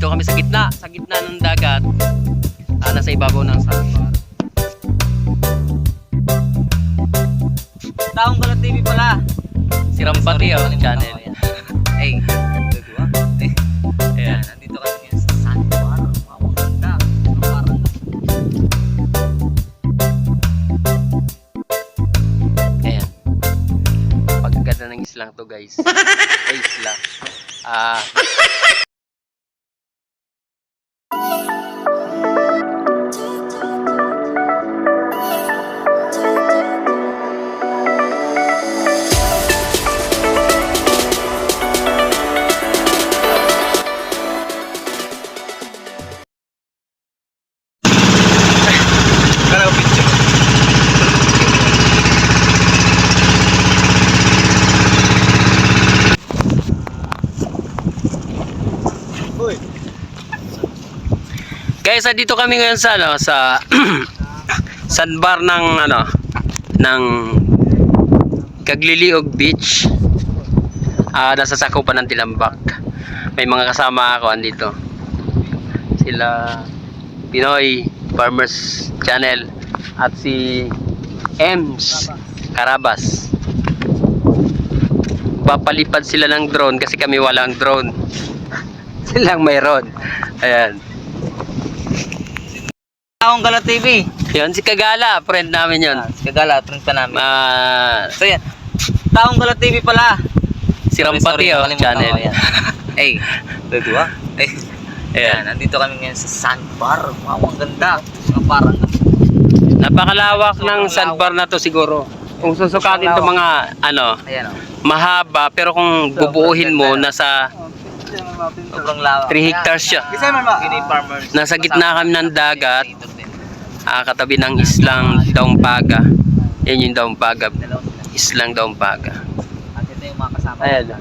nandito kami sa gitna, sa gitna ng dagat. Ah, nasa ibabaw ng sandbar. Taong Galat TV pala. Si Rampati oh, channel. Ay, guys, dito kami ngayon sa ano, sa sandbar ng ano, ng Kagliliog Beach. Ah, nasa sakupan ng Tilambak. May mga kasama ako andito. Sila Pinoy Farmers Channel at si Ems Karabas. Papalipad sila ng drone kasi kami walang drone. Silang mayroon. Ayan. Taong Galat TV. Yun, si Kagala, friend namin yun. Ah, Kagala, trend pa namin. Ah, So yan, Taong Galat TV pala. si Rampati oh, channel. ko, ayan. Ay, diba? Ay, Ayan. Ayan, nandito kami ngayon sa Sandbar. Wow, ang ganda. Parang Napakalawak Sobrang ng sandbar na to siguro. Kung susukatin to mga ano, Ayan o. mahaba pero kung bubuuhin mo nasa Sobrang lawak. 3 hectares siya. Nasa gitna kami ng dagat. Ah, katabi ng islang Daumpaga. Yan yung Daumpaga. Islang Daumpaga. At ito yung mga kasama. Ayan.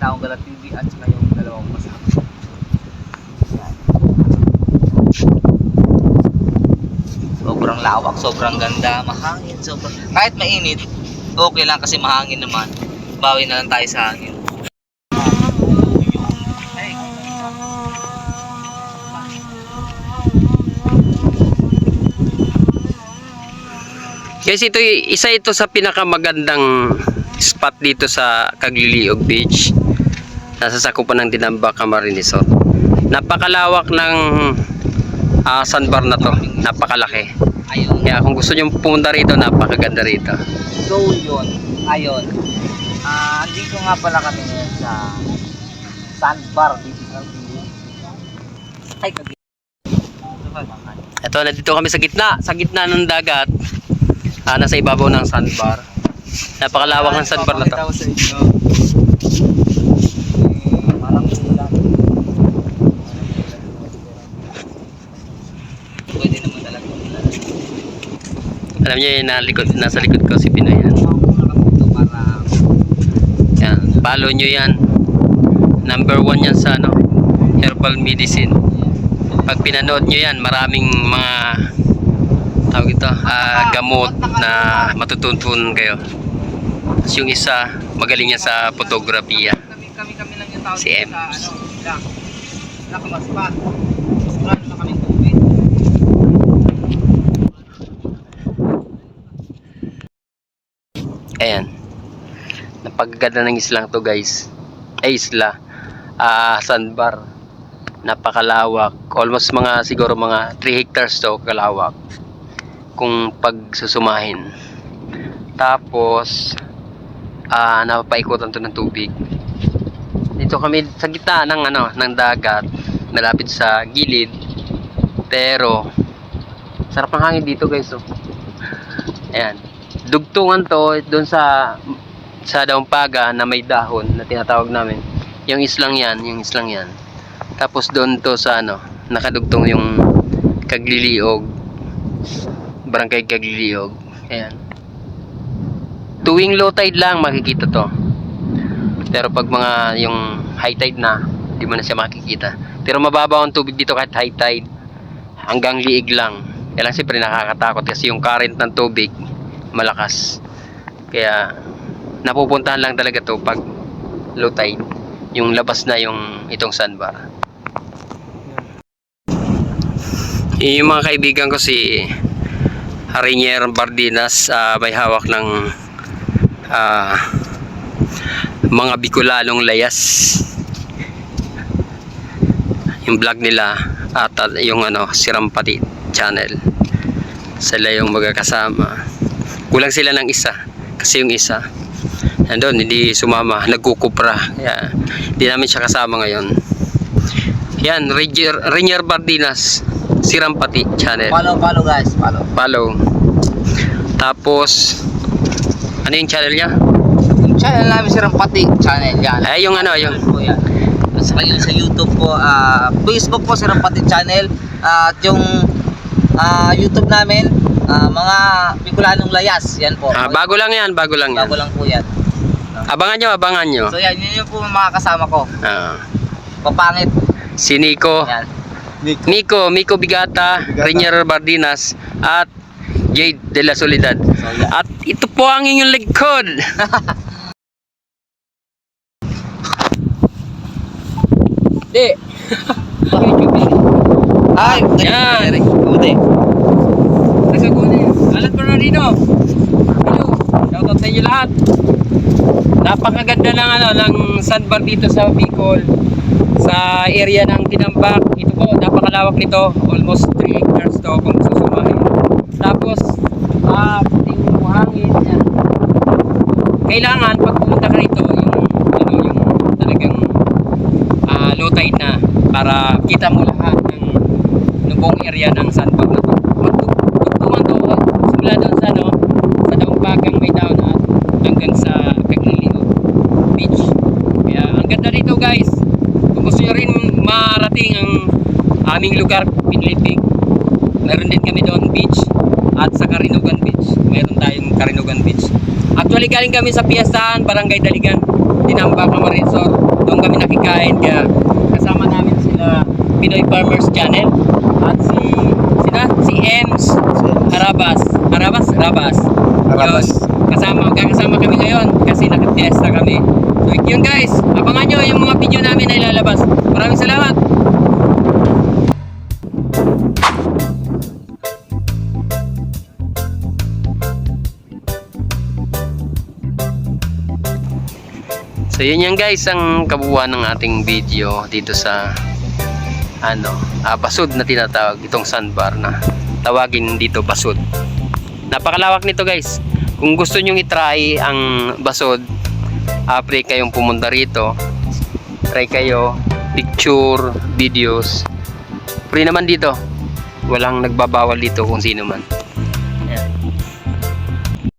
Taong Galat TV at saka yung dalawang kasama. Sobrang lawak, sobrang ganda, mahangin, sobrang... Kahit mainit, okay lang kasi mahangin naman. Bawi na lang tayo sa hangin. Guys, ito isa ito sa pinakamagandang spot dito sa Kagliliog Beach. Nasa sakupan ng Dinamba Camarines Resort. Napakalawak ng ah, sandbar na to. Napakalaki. Kaya kung gusto nyo pumunta rito, napakaganda rito. So yun, ayun. Ah, andito nga pala kami ngayon sa sandbar dito sa Ay, kag Ito, nandito kami sa gitna. Sa gitna ng dagat. Ah, nasa ibabaw ng sandbar. Napakalawak ng sandbar na to. Sa inyo. Eh. Alam niyo yun, na likod, nasa likod ko si Pinoy. Yan. Yan. Follow nyo yan. Number one yan sa ano, herbal medicine. Pag pinanood nyo yan, maraming mga tawag ito, ah, gamot na matutuntun kayo. Tapos yung isa, magaling yan sa fotografiya. Si sa ano. Ayan. Napagaganda ng islang to guys. Ay isla. Ah, sandbar. Napakalawak. Almost mga siguro mga 3 hectares to kalawak. Kung pagsusumahin. Tapos ah napapaikutan to ng tubig. Dito kami sa gitna ng ano, ng dagat, malapit sa gilid. Pero sarap ng hangin dito guys oh. Ayan dugtungan to doon sa sa Daumpaga na may dahon na tinatawag namin. Yung islang yan, yung islang yan. Tapos doon to sa ano, nakadugtong yung Kagliliog. Barangay Kagliliog. Ayan. Tuwing low tide lang makikita to. Pero pag mga yung high tide na, di mo na siya makikita. Pero mababaw ang tubig dito kahit high tide. Hanggang liig lang. Kaya lang siyempre nakakatakot kasi yung current ng tubig malakas. Kaya napupuntahan lang talaga to pag low tide. Yung labas na yung itong sandbar. Yung mga kaibigan ko si Harinier Bardinas ah, may hawak ng ah, mga Bicolanong layas. Yung vlog nila at at yung ano Sirampati channel. Sila yung magkakasama. Kulang sila ng isa kasi yung isa nandun hindi sumama nagkukupra kaya hindi namin siya kasama ngayon yan Rainier, Rainier Bardinas Sirampati channel Follow, follow guys, follow. follow tapos ano yung channel niya Yung channel namin si Rampati channel yan. ay yung ano yung po yan. At saka yung sa YouTube po, ah, Facebook po si Rampati channel. at yung ah, YouTube namin, ah, mga Bicolanong Layas. Yan po. ah, bago lang yan bago lang yan Bago lang po yan. abangan nyo abangan nyo So yan, yun yung po mga kasama ko. Ah, Papangit. si Nico Yan. Nico Miko Bigata Rainier Bardinas at Jade de la Soledad So yan. At ito po ang inyong likod. Di. Ay, Yan. Buti. Nagkakuna yun. Alat ko na dito. Hello. Shoutout sa inyo lahat. Napakaganda ng ano ng sandbar dito sa Bicol. Sa area ng Tinambak. Ito po, napakalawak nito. Almost 3 hectares to kung susumahin. Tapos, ah, puting hangin. Yan. Kailangan pag pumunta ka rito, yung ano yung talagang ah, low tide na para kita mo lahat ng ng buong area ng sandbar na to. Magtugtungan to simula doon sa ano, sa Dambagang may down at hanggang sa Caglilio Beach. Kaya ang ganda dito guys. Kung gusto nyo rin marating ang aming lugar, Pinlipig, meron din kami doon beach at sa Karinugan Beach. Meron tayong Karinugan Beach. Actually galing kami sa Piestahan, Barangay Daligan, Tinamba, Camarinsor. Doon kami nakikain kaya kasama namin sila Pinoy Farmers Channel at si sina si Ems Arabas. Arabas? Arabas. Arabas. Yun. Kasama, kakasama kami ngayon kasi nag-fiesta kami. So yun guys, abangan nyo yung mga video namin na ilalabas. Maraming salamat! So yun yan guys ang kabuuan ng ating video dito sa ano, ah, basud na tinatawag itong sandbar na tawagin dito basud. Napakalawak nito guys. Kung gusto nyong i-try ang basod, ah, pray kayong pumunta rito. Try kayo, picture, videos. Free naman dito. Walang nagbabawal dito kung sino man.